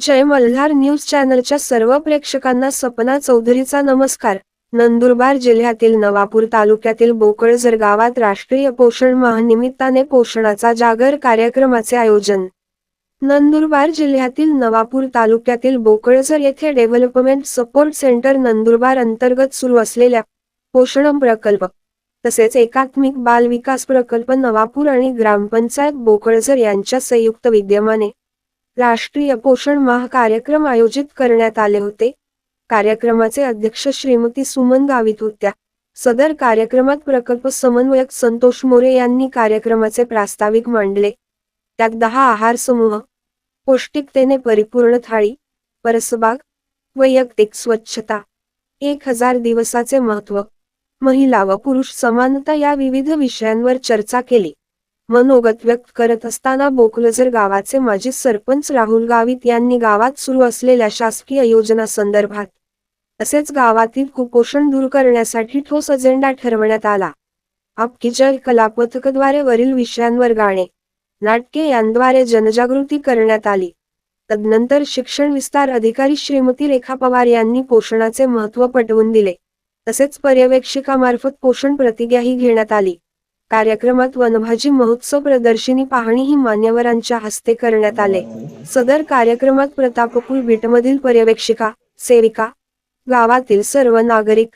जय Malhar news चॅनलच्या सर्व प्रेक्षकांना सपना चौधरीचा नमस्कार. नंदुरबार जिल्ह्यातील नवापूर तालुक्यातील बोकळझर गावात राष्ट्रीय पोषण महानिमित्ताने पोषणाचा जागर कार्यक्रमाचे आयोजन. नंदुरबार जिल्ह्यातील नवापूर तालुक्यातील बोकळझर येथे डेव्हलपमेंट सपोर्ट सेंटर नंदुरबार अंतर्गत सुरू असलेल्या पोषण प्रकल्प तसेच एकात्मिक बाल विकास प्रकल्प नवापूर आणि ग्रामपंचायत बोकळझर यांच्या संयुक्त विद्यमाने राष्ट्रीय पोषण माह कार्यक्रम आयोजित करण्यात आले होते. कार्यक्रमाचे अध्यक्ष श्रीमती सुमन गावित होत्या. सदर कार्यक्रमात प्रकल्प समन्वयक संतोष मोरे यांनी कार्यक्रमाचे प्रास्ताविक मांडले. त्यात दहा आहार समूह पौष्टिकतेने परिपूर्ण थाळी परसबाग वैयक्तिक स्वच्छता एक हजार दिवसाचे महत्त्व महिला व पुरुष समानता या विविध विषयांवर चर्चा केली. मनोगत व्यक्त करत असताना बोकलजर गावाचे माजी सरपंच राहुल गावित यांनी गावात सुरू असलेल्या शासकीय योजना संदर्भात तसेच गावातील कुपोषण दूर करण्यासाठी ठोस अजेंडा ठरवण्यात आला. आपकी जय वरील विषयांवर गाणे नाटके यांद्वारे जनजागृती करण्यात आली. तदनंतर शिक्षण विस्तार अधिकारी श्रीमती रेखा पवार यांनी पोषणाचे महत्त्व पटवून दिले. तसेच पर्यवेक्षिकामार्फत पोषण प्रतिज्ञाही घेण्यात आली. कार्यक्रमात वनभाजी महोत्सव प्रदर्शनी पाहणीही मान्यवरांच्या हस्ते करण्यात आले. सदर कार्यक्रमात प्रतापपूर बीटमधील पर्यवेक्षिका सेविका गावातील सर्व नागरिक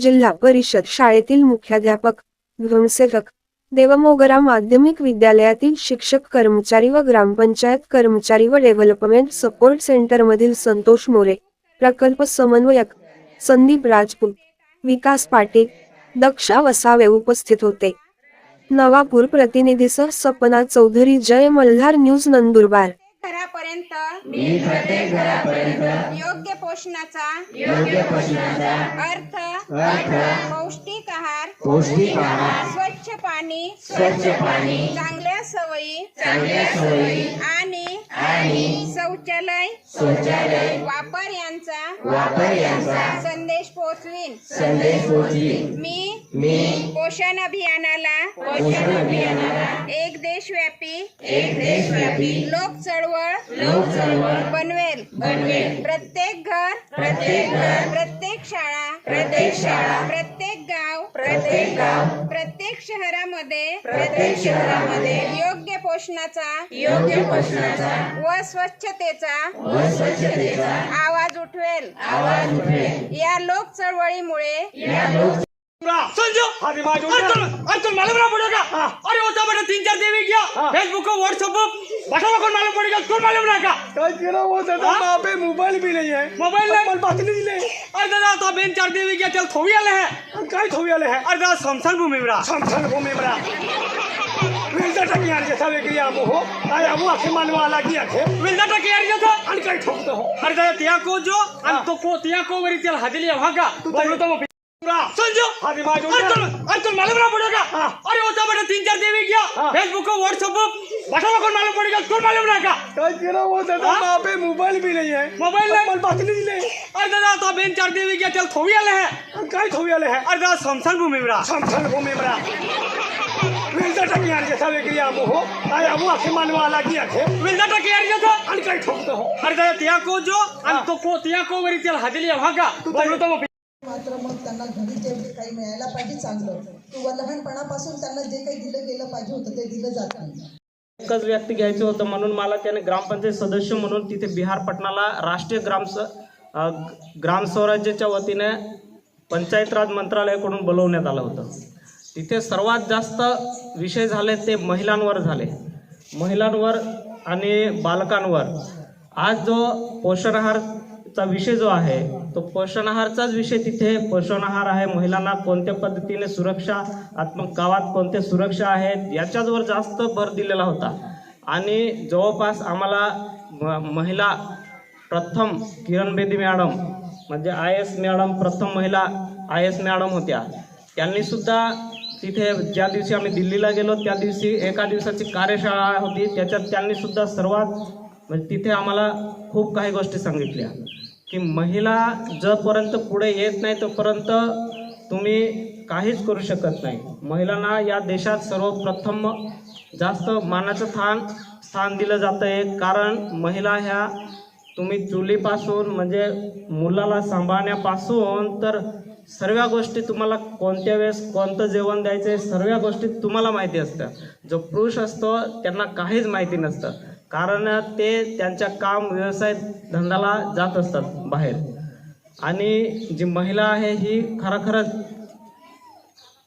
जिल्हा परिषद शाळेतील मुख्याध्यापक गृहसेवक देवमोगरा माध्यमिक विद्यालयातील शिक्षक कर्मचारी व ग्रामपंचायत कर्मचारी व डेव्हलपमेंट सपोर्ट सेंटरमधील संतोष मोरे प्रकल्प समन्वयक संदीप राजपूत विकास पाटील दक्षा वसावे उपस्थित होते. नवापूर प्रतिनिधीसह सपना चौधरी जय मल्हार न्यूज नंदुरबार. घरापर्यंत. मी प्रत्येक घरापर्यंत. योग्य पोषणाचा. योग्य पोषणाचा. अर्थ. अर्थ. पौष्टिक आहार. पौष्टिक आहार. स्वच्छ पाणी. स्वच्छ पाणी. चांगल्या सवयी. चांगल्या सवयी. आणि आणि शौचालय. शौचालय. वापर यांचा. वापर यांचा. संदेश पोहोचवीन. मी मी पोषण अभियानाला पोषण अभियानाला एक देशव्यापी एक देशव्यापी लोक चळवळ लोक चळवळ बनवेल. बनवेल. प्रत्येक घर प्रत्येक घर प्रत्येक शाळा प्रत्येक शाळा प्रत्येक गाव प्रत्येक गाव प्रत्येक शहरामध्ये प्रत्येक शहरामध्ये योग्य पोषणाचा योग्य पोषणाचा व स्वच्छतेचा व स्वच्छतेचा आवाज उठवेल. आवाज उठवेल. या लोक चळवळीमुळे या लोक समझो अरे तुम अरे तुम मालूम ना पड़ेगा। अरे होता बेटा तीन चार देवी क्या। फेसबुक को व्हाट्सएप बटा को मालूम पड़ेगा? कौन मालूम ना का काय? केलं हो दादा हाँ? वहाँ पे मोबाइल भी नहीं है। मोबाइल नहीं? मला बातमी दिले अरे दादा तो बेन चार देवी क्या चल थोड़ी आले है। काय थोवी आले है? अरे दादा समसान भूमि में समसान भूमी मरा विलदा टाकी यार जैसा वेगळी आमो हो। काय आमो आखे मानवा आला की आखे। मिलता टकी यार जो था आणि काय ठोकतो हो अरे दादा तिया को जो अन तो को तिया को वरी चल हाजिली वहाँ का। तू बोलो तो समझो? अरे माझ्या अरे तुम अरे तुम मालूम ना पड़ेगा। अरे होता बेटा तीन चार देवी क्या। फेसबुक को व्हाट्सएप बटा को मालूम पड़ेगा? कौन मालूम ना का काय केलं हो दादा हाँ? वहाँ पे मोबाइल भी नहीं है। मोबाइल नहीं? मला बातमी दिले अरे दादा तो बेन चार देवी क्या चल थोड़ी आले है काय थोवी आले है? अरे दादा समसान भूमि में समसान भूमी मरा विलदा टाकी यार जैसा वेगळी आमो हो। काय आमो आखे मानवा की आखे मिलता टकी यार जो था आणि काय हो। अरे दादा तिया को जो अन तो को तिया को वरी चल वहाँ का। बोलो तो मात्र मग त्यांना घरी जे काही मिळायला पाहिजे चांगलं. किंवा लहानपणापासून त्यांना जे काही दिलं गेलं पाहिजे होतं ते दिलं जात नाही. एकच व्यक्ती घ्यायचं होतं म्हणून मला त्याने ग्रामपंचायत सदस्य म्हणून तिथे बिहार पटणाला राष्ट्रीय ग्राम स- ग्राम स्वराज्याच्या वतीने पंचायत राज मंत्रालयाकडून बोलवण्यात आलं होतं. तिथे सर्वात जास्त विषय झाले ते महिलांवर झाले. महिलांवर आणि बालकांवर. आज जो पोषण चा विषय जो आहे तो पोषण आहारचाच विषय तिथे. पोषण आहार आहे महिलांना कोणत्या पद्धतीने सुरक्षा आत्म गावात कोणत्या सुरक्षा आहेत याच्याचवर जास्त भर दिलेला होता. आणि जवळपास आम्हाला म- महिला प्रथम किरण बेदी मॅडम म्हणजे आय एस मॅडम प्रथम महिला आय एस मॅडम होत्या. त्यांनीसुद्धा तिथे ज्या दिवशी आम्ही दिल्लीला गेलो त्या दिवशी एका दिवसाची कार्यशाळा होती. त्याच्यात त्यांनीसुद्धा सर्वात म्हणजे तिथे आम्हाला खूप काही गोष्टी सांगितल्या. की महिला जोपर्यंत पुढे येत नाही तोपर्यंत तुम्ही काहीच करू शकत नाही. महिलांना या देशात सर्वप्रथम जास्त मानाचं स्थान स्थान दिलं जातं आहे कारण महिला ह्या तुम्ही चुलीपासून म्हणजे मुलाला सांभाळण्यापासून तर सर्व गोष्टी तुम्हाला कोणत्या वेळेस कोणतं जेवण द्यायचं आहे सर्व गोष्टी तुम्हाला माहिती असतं जो पुरुष असतो त्यांना काहीच माहिती नसतं. कारण ते त्यांच्या काम व्यवसाय धंद्याला जात असतात बाहेर. आणि जी महिला आहे ही खरोखरच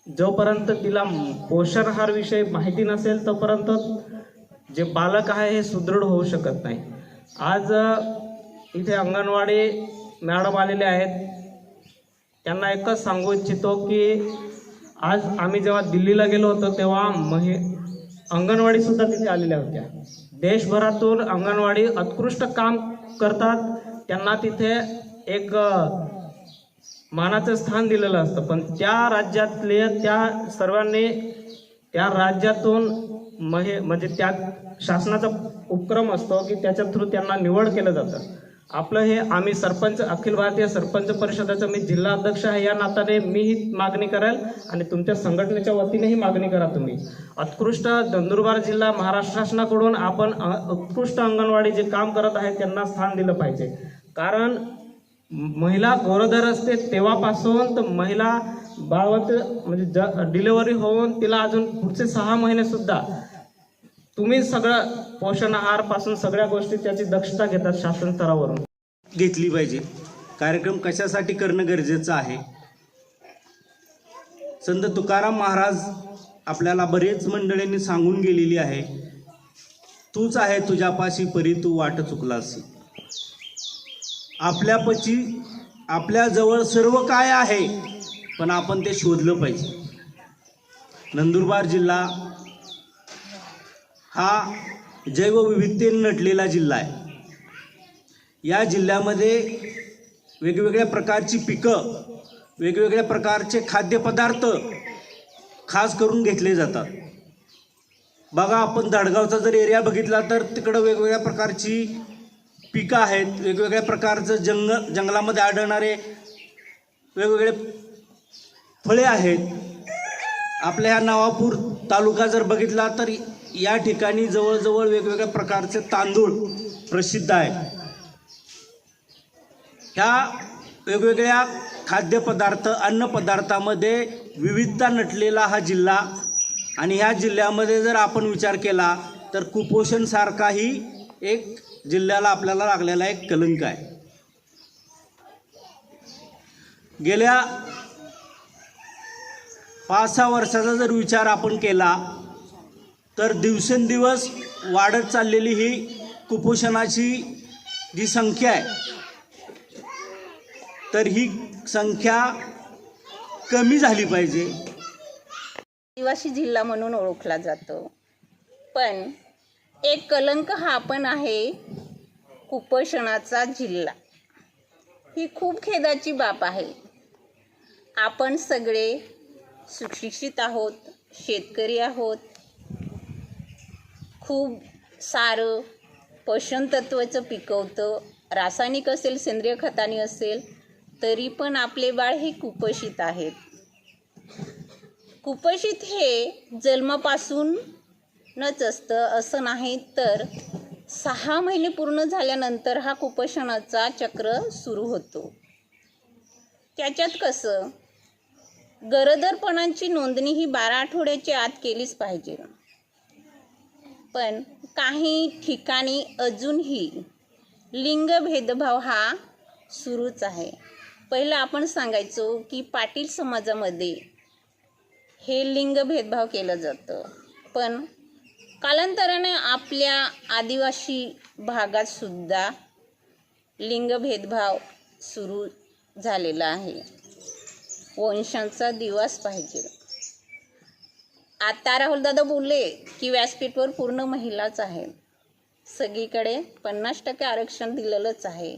जोपर्यंत तिला पोषणहार विषयी माहिती नसेल तोपर्यंत जे बालक आहे हे सुदृढ होऊ शकत नाही. आज इथे अंगणवाडी मॅडम आलेले आहेत. त्यांना एकच सांगू इच्छितो की आज आम्ही जेव्हा दिल्लीला गेलो होतो तेव्हा महि अंगणवाडीसुद्धा तिथे आलेल्या होत्या. देशभरातून अंगणवाडी उत्कृष्ट काम करतात. त्यांना तिथे एक मानाचं स्थान दिलेलं असतं. पण त्या राज्यातले त्या सर्वांनी त्या राज्यातून महे म्हणजे त्या शासनाचा उपक्रम असतो की त्याच्या थ्रू त्यांना निवड केलं जातं. आपलं हे आम्ही सरपंच अखिल भारतीय सरपंच परिषदेचं मी जिल्हा अध्यक्ष आहे या नात्याने मी ही मागणी करेल आणि तुमच्या संघटनेच्या वतीनेही मागणी करा तुम्ही. उत्कृष्ट नंदुरबार जिल्हा महाराष्ट्र शासनाकडून आपण उत्कृष्ट अंगणवाडी जे काम करत आहे त्यांना स्थान दिलं पाहिजे. कारण महिला गरोदर असते तेव्हापासून तर महिला बाळवत म्हणजे ज डिलेवरी होऊन तिला अजून पुढचे सहा महिने सुद्धा तुम्ही सगळं पोषण आहारपासून सगळ्या गोष्टी त्याची दक्षता घेतात शासन स्तरावरून. घेतली पाहिजे. कार्यक्रम कशासाठी करणं गरजेचं आहे? संत तुकाराम महाराज आपल्याला बरेच मंडळींनी सांगून गेलेली आहे तूच आहे तुझ्यापाशी परी तू वाट चुकलास. आपल्यापाशी आपल्याजवळ सर्व काय आहे पण आपण ते शोधलं पाहिजे. नंदुरबार जिल्हा हा जैवविविधतेने नटलेला जिल्हा आहे. या जिल्ह्यामध्ये वेगवेगळ्या प्रकारची पिकं वेगवेगळ्या प्रकारचे खाद्यपदार्थ खास करून घेतले जातात. बघा आपण दडगावचा जर एरिया बघितला तर तिकडं वेगवेगळ्या प्रकारची पिकं आहेत. वेगवेगळ्या प्रकारचं जंग जंगलामध्ये आढळणारे वेगवेगळे फळे आहेत. आपल्या ह्या नवापूर तालुका जर बघितला तर या ठिकाणी जवळजवळ वेगवेगळ्या प्रकारचे तांदूळ प्रसिद्ध आहे. ह्या वेगवेगळ्या खाद्यपदार्थ अन्नपदार्थामध्ये विविधता नटलेला हा जिल्हा. आणि ह्या जिल्ह्यामध्ये जर आपण विचार केला तर कुपोषणसारखाही एक जिल्ह्याला आपल्याला लागलेला एक कलंक आहे. गेल्या पाच सहा वर्षाचा जर विचार आपण केला तर दिवसेंदिवस वाढत चाललेली ही कुपोषणाची जी संख्या आहे तर ही संख्या कमी झाली पाहिजे. आदिवासी जिल्हा म्हणून ओळखला जातो. पण एक कलंक हा पण आहे कुपोषणाचा जिल्हा. ही खूप खेदाची बाब आहे. आपण सगळे सुशिक्षित आहोत शेतकरी आहोत खूप सारं पोषणतत्वाचं पिकवतं. रासायनिक असेल सेंद्रिय खताने असेल तरी पण आपले बाळ हे कुपोषित आहेत. कुपोषित हे जन्मापासूनच असतं असं नाही तर सहा महिने पूर्ण झाल्यानंतर हा कुपोषणाचा चक्र सुरू होतो. त्याच्यात कसं? गरोदरपणाची नोंदणी ही बारा आठवड्याच्या आत केलीच पाहिजे. पण काही ठिकाणी अजूनही लिंग भेदभाव हा सुरूच आहे. पहिलं आपण सांगायचो की पाटील समाजामध्ये हे लिंग भेदभाव केलं जातं. पण कालांतराने आपल्या आदिवासी भागात सुद्धा लिंग भेदभाव सुरू झालेला आहे. वंशांचा दिवस पाहिजे. आता राहुलदादा बोलले की व्यासपीठवर पूर्ण महिलाच आहेत सगळीकडे पन्नास टक्के आरक्षण दिलेलंच आहे.